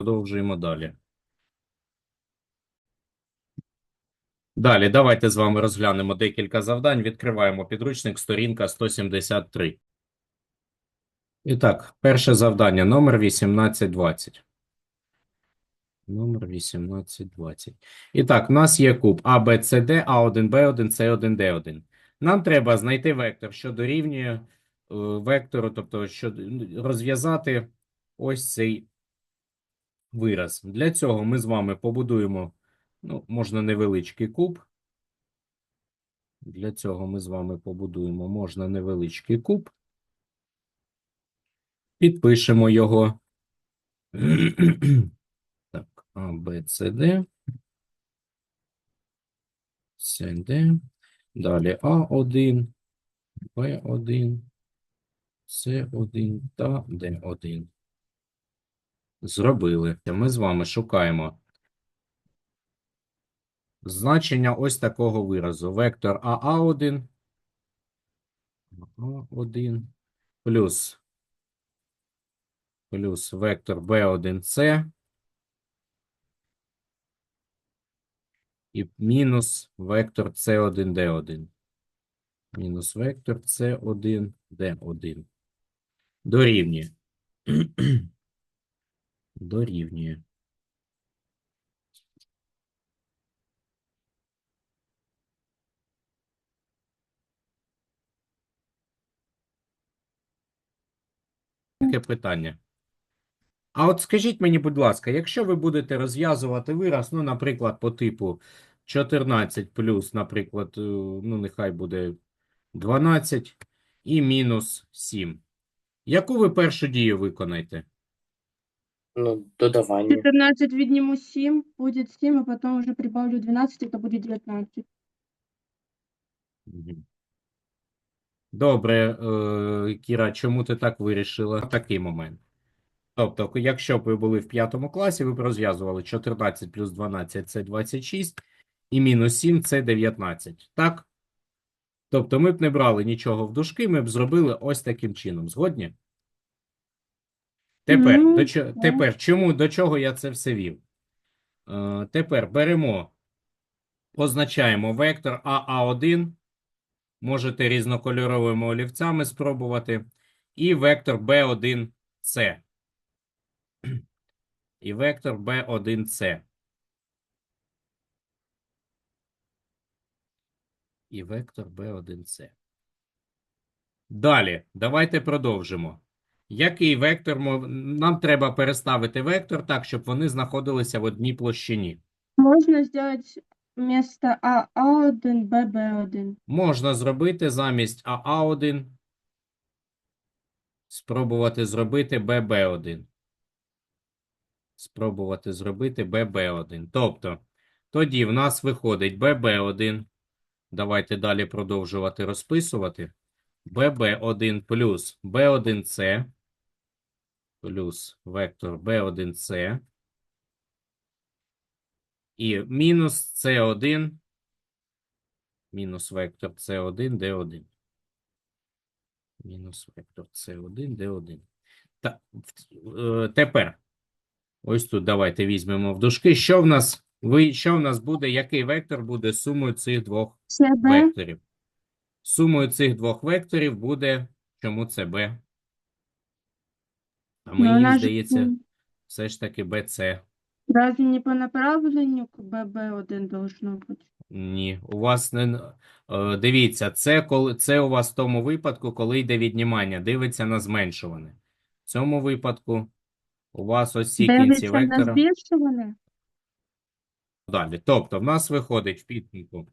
Продовжуємо далі. Далі, давайте з вами розглянемо декілька завдань. Відкриваємо підручник, сторінка 173. І так, перше завдання, номер 1820. Номер 1820. І так, у нас є куб А, Б, С, Д, А1, Б1, С1, Д1. Нам треба знайти вектор, що дорівнює е, вектору, тобто що розв'язати ось цей вираз. Для цього ми з вами побудуємо, ну, можна невеличкий куб. Для цього ми з вами побудуємо, можна невеличкий куб. Підпишемо його. Так, А, Б, С, Д. С, Д. Далі А1, Б1, С1 та Д1. Зробили. Ми з вами шукаємо значення ось такого виразу. Вектор АА1 А1 плюс, плюс вектор Б1С і мінус вектор С1Д1. Мінус вектор С1Д1. Дорівнює. Дорівнює. Таке питання. А от скажіть мені, будь ласка, якщо ви будете розв'язувати вираз, ну, наприклад, по типу 14 плюс, наприклад, е, ну, нехай буде 12 і мінус 7. Яку ви першу дію виконаєте? Ну, додавання. 14 відніму 7, буде 7, а потім вже прибавлю 12, это буде 19. Мгм. Добре, е, Кіра, чому ти так вирішила? Такий момент. Тобто, якщо б ви були в п'ятому класі, ви б розв'язували 14 плюс 12 – це 26, і мінус 7 – це 19. Так? Тобто, ми б не брали нічого в дужки, ми б зробили ось таким чином. Згодні? Тепер, Ну, до чо- тепер чому, до чого я це все вів? Е, тепер беремо, позначаємо вектор АА1, можете різнокольоровими олівцями спробувати, і вектор B1C. І вектор B1C. І вектор B1C. Далі, давайте продовжимо. Який вектор нам треба переставити вектор так, щоб вони знаходилися в одній площині? Можна зробити вместо АА1, ББ1. Можна зробити замість АА1, спробувати зробити ББ1. Спробувати зробити ББ1. Тобто, тоді в нас виходить ББ1. Давайте далі продовжувати розписувати. ББ1 плюс Б1С плюс вектор Б1С і мінус С1 мінус вектор С1, Д1. Мінус вектор С1, Д1. Та, е, тепер, ось тут давайте візьмемо в дужки. Що в нас, ви, що в нас буде, який вектор буде сумою цих двох СБ, векторів? Сумою цих двох векторів буде, чому це Б? А ну, мені вона ж, здається, все ж таки БЦ. разве не по направленню к ББ1 должно бути? Ні, у вас не н- е, дивіться, це коли це у вас в тому випадку, коли йде віднімання, дивиться на зменшуване. В цьому випадку у вас ось ці кінці Дивиться на вектора збільшуване? далі. Тобто, в нас виходить в підсумку.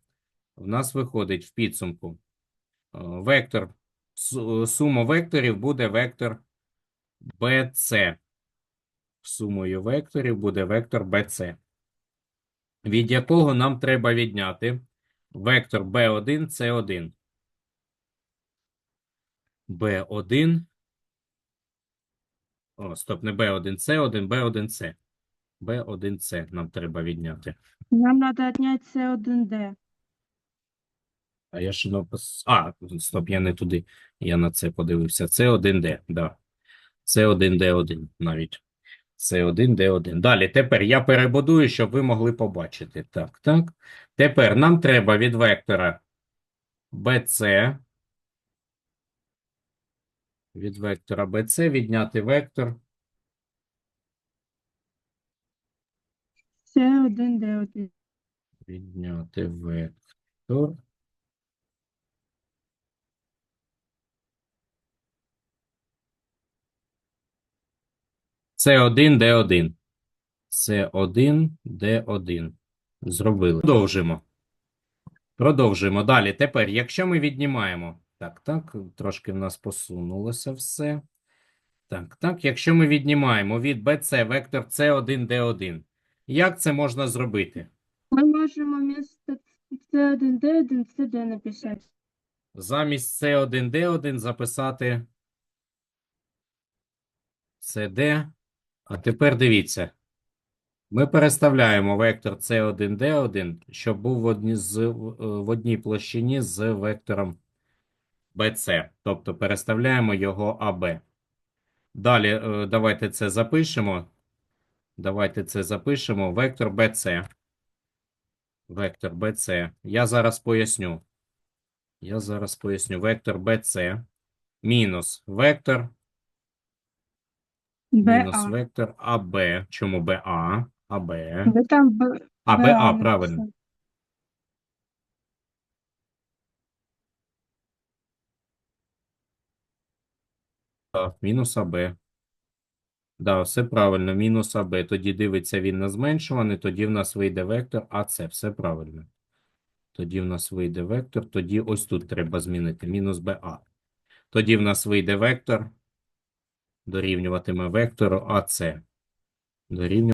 В нас виходить в підсумку е, вектор су- сума векторів буде вектор BC. Сумою векторів буде вектор BC. від якого нам треба відняти вектор B1, C1. B1. О, стоп, не B1, C1, B1, C. B1, C нам треба відняти. Нам треба відняти С1Д. А я ж напис... А, стоп, я не туди. Я на це подивився. Це 1D, да. Це 1D1 навіть. С1, Д1. Далі, тепер я перебудую, щоб ви могли побачити. Так, так. Тепер нам треба від вектора BC, від вектора BC відняти вектор С1, Д1. Відняти вектор. С1, Д1. С1, Д1. Зробили. Продовжимо. Продовжуємо. Далі. Тепер, якщо ми віднімаємо. Так, так, трошки в нас посунулося все. Так, так. Якщо ми віднімаємо від BC вектор С1, Д1. Як це можна зробити? Мы можем вместо С1, Д1, СД написать. Замість С1, Д1 записати CD. А тепер дивіться. Ми переставляємо вектор С1, Д1, щоб був в одній, з, в одній площині з вектором BC. Тобто переставляємо його АБ. Далі е, давайте це запишемо. Давайте це запишемо. Вектор BC. Вектор BC. Я зараз поясню. Я зараз поясню. Вектор BC мінус вектор мінус БА. вектор АБ. Чому БА? АБ. Там Б, А, БА БА, правильно. Так, мінус АБ. Да, все правильно. Мінус АБ. Тоді дивиться він на зменшуваний, тоді в нас вийде вектор АЦ. Все правильно. Тоді в нас вийде вектор, тоді ось тут треба змінити. Мінус БА. Тоді в нас вийде вектор. Дорівнюватиме вектору АЦ. Дорівнюватиме